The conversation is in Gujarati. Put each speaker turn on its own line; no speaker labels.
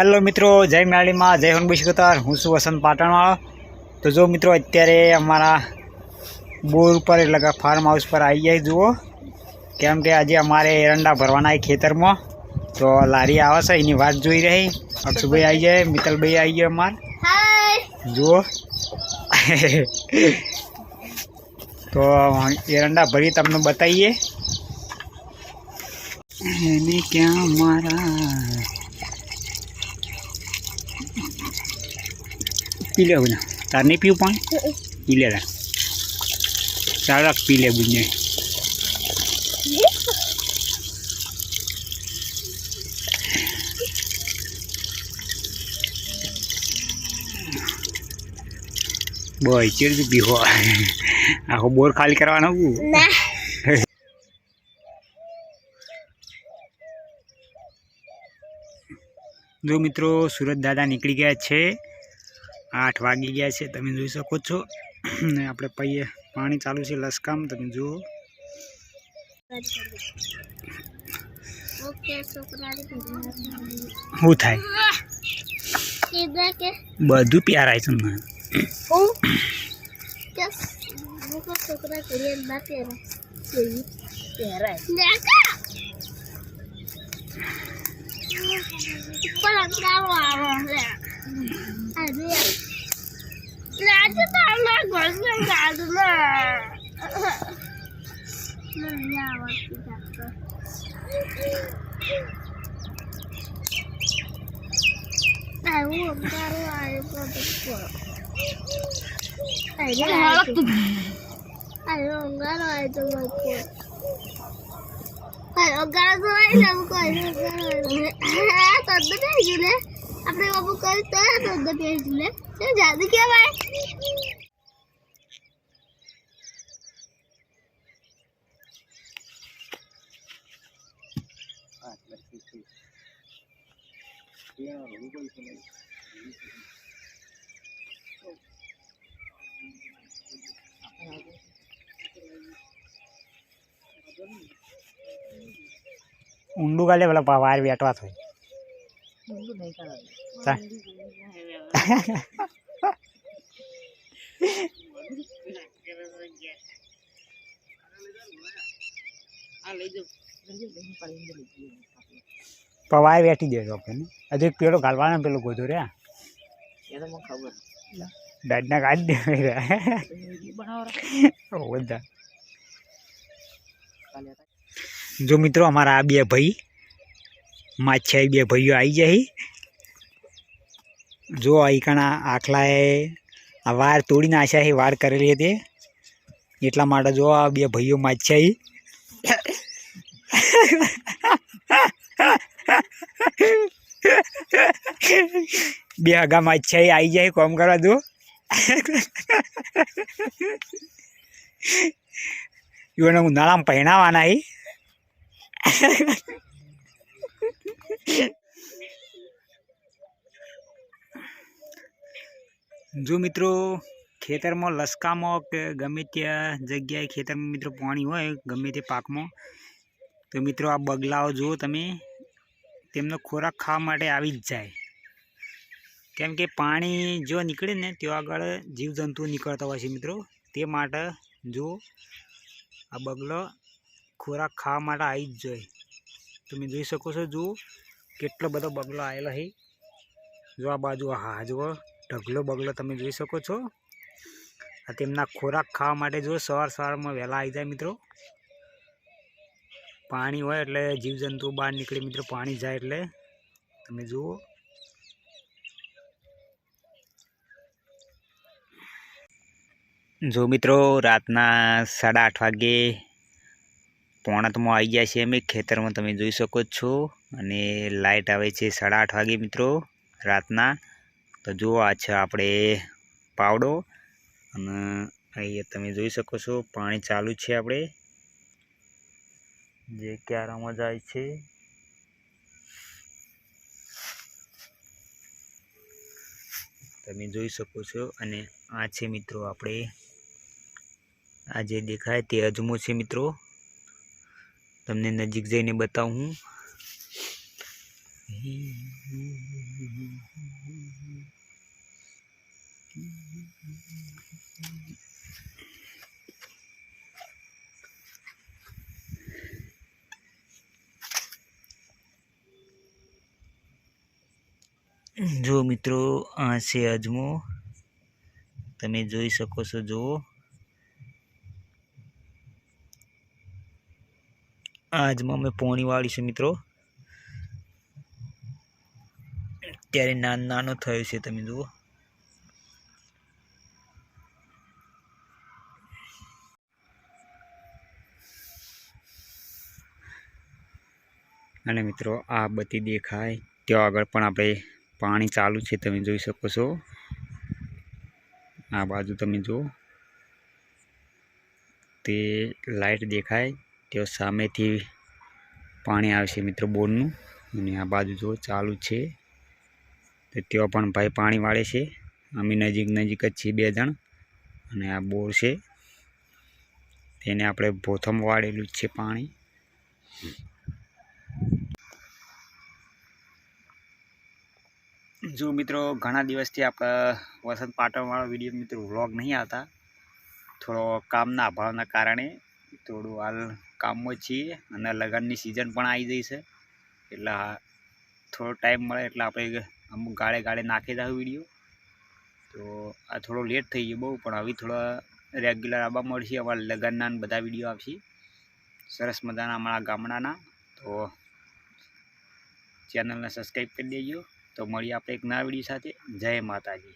હેલો મિત્રો જય મેળીમાં જય હનુભાઈ શિકોતર હું છું વસંત પાટણવાળો. તો જો મિત્રો અત્યારે અમારા બોર ઉપર એટલે કે ફાર્મ હાઉસ પર આવી જાય જુઓ. કેમ કે આજે અમારે એરંડા ભરવાના છે ખેતરમાં. તો લારી આવે છે એની વાત જોઈ રહી. અક્ષુભાઈ આવી જાય મિત્તલભાઈ આવી જાય અમાર. જુઓ. તો એરંડા ભરી તમને બતાવીએ. એને ક્યાં મારા પી લે બુને તાર નહીં પીવું પાણી? પી લે તાર. ચાર પી લે બુને બોય ચેડ પીવો? આખો બોર ખાલી કરવાનો જો મિત્રો સુરત દાદા નીકળી ગયા છે. આઠ વાગી ગયા છે તમે જોઈ શકો છો. ને આપણે પૈયે પાણી ચાલુ છે લસકામ તમે જુઓ. શું થાય?
બધું પ્યારાય
બધું પ્યારાય. rưỡi lá
chứ tao là có xe cả đúng là mình nhà mà chị đặt rồi. Tại uống ra lại có được của tại cái này tại uống là lại cho được của tại uống ra lại làm cái này rồi thật đấy gì đấy? આપણે બાબુ કરી તરત તદ્દ પહેરી લે તે જાદુ કહેવાય
ઊંડું ગાલે પેલા વાર વેટવા ચા. પવાય વેઠી દેજો આપણને હજુ એક પેલો ગાલવાનો પેલો ગોધો રે દાદના કાઢી દે બધા. જો મિત્રો અમારા આ બે ભાઈ માછાઈ બે ભાઈઓ આવી જાય. જો અહીંકણા આખલાએ આ વાર તોડી નાખ્યા એ વાર કરેલી હતી. એટલા માટે જો આ બે ભાઈઓ માચ્યા બે હગા માચ્યા આવી જાય કોમ કરવા દો. એને ઉનાળામાં પહેણાવાના હી. જો મિત્રો, ખેતરમાં લસકામાં કે ગમે ત્યાં જગ્યાએ ખેતરમાં મિત્રો પાણી હોય, ગમે તે પાકમાં, તો મિત્રો આ બગલાઓ જુઓ તમે, તેમનો ખોરાક ખાવા માટે આવી જ જાય. કેમ કે પાણી જો નીકળે ને ત્યાં આગળ જીવજંતુ નીકળતા હોય છે મિત્રો. તે માટે જો આ બગલો ખોરાક ખાવા માટે આવી જ જોઈ તમે જોઈ શકો છો જુઓ, કેટલો બધો બગલો આવેલો છે. જો આ બાજુ હા જુઓ ઢગલો બગલો તમે જોઈ શકો છો. આ તેમના ખોરાક ખાવા માટે જો સવાર સવારમાં વહેલા આવી જાય મિત્રો. પાણી હોય એટલે જીવજંતુ બહાર નીકળે મિત્રો, પાણી જાય એટલે. તમે જુઓ. જો મિત્રો રાતના સાડા આઠ વાગે પોણાતમાં આવી ગયા છે અમે ખેતરમાં, તમે જોઈ શકો છો. અને લાઇટ આવે છે સાડા આઠ વાગે મિત્રો, રાતના. તો જુઓ, આ છે આપણે પાવડો. અને અહીંયા તમે જોઈ શકો છો, પાણી ચાલુ છે આપણે. જે ક્યારામાં જાય છે. તમે જોઈ શકો છો, અને આ છે મિત્રો આપણે. આ જે દેખાય તે અજમો છે મિત્રો. તમને નજીક જઈને બતાવું હું. જો મિત્રો, આ છે અજમો તમે જોઈ શકો છો જો આજમાં અજમો મેં પોણી વાળી છે મિત્રો. ત્યારે નાનું, નાનો થયો છે તમે જુઓ. અને મિત્રો, આ બધી દેખાય. ત્યાં આગળ પણ આપણે પાણી ચાલુ છે, તમે જોઈ શકો છો. આ બાજુ તમે જુઓ. તે લાઈટ દેખાય. ત્યાં સામેથી પાણી આવશે મિત્રો, બોરનું. અને આ બાજુ જુઓ ચાલુ છે. તો ત્યાં પણ ભાઈ પાણી વાળે છે. અમે નજીક નજીક જ છીએ બે જણ અને આ બોર છે. તેને આપણે ભોથમ વાળેલું જ છે પાણી. જો મિત્રો, ઘણા દિવસથી આપણા વસંત પાટણવાળો વીડિયો મિત્રો વ્લોગ નહીં આવતા. થોડો કામના અભાવના કારણે થોડું હાલ કામમાં છીએ અને લગ્નની સિઝન પણ આવી જઈ છે. એટલે થોડો ટાઈમ મળે એટલે આપણે અમુક ગાળે ગાળે નાખી દઉં વીડિયો. તો આ થોડો લેટ થઈ ગયો બહુ, પણ હવે થોડા રેગ્યુલર આવવા મળશે. અમારા લગ્નના બધા વીડિયો આવશે. સરસ મજાના અમારા ગામડાના. તો ચેનલને સબસ્ક્રાઈબ કરી દેજો. તો મળીએ આપણે એક નવા વીડિયો સાથે. જય માતાજી.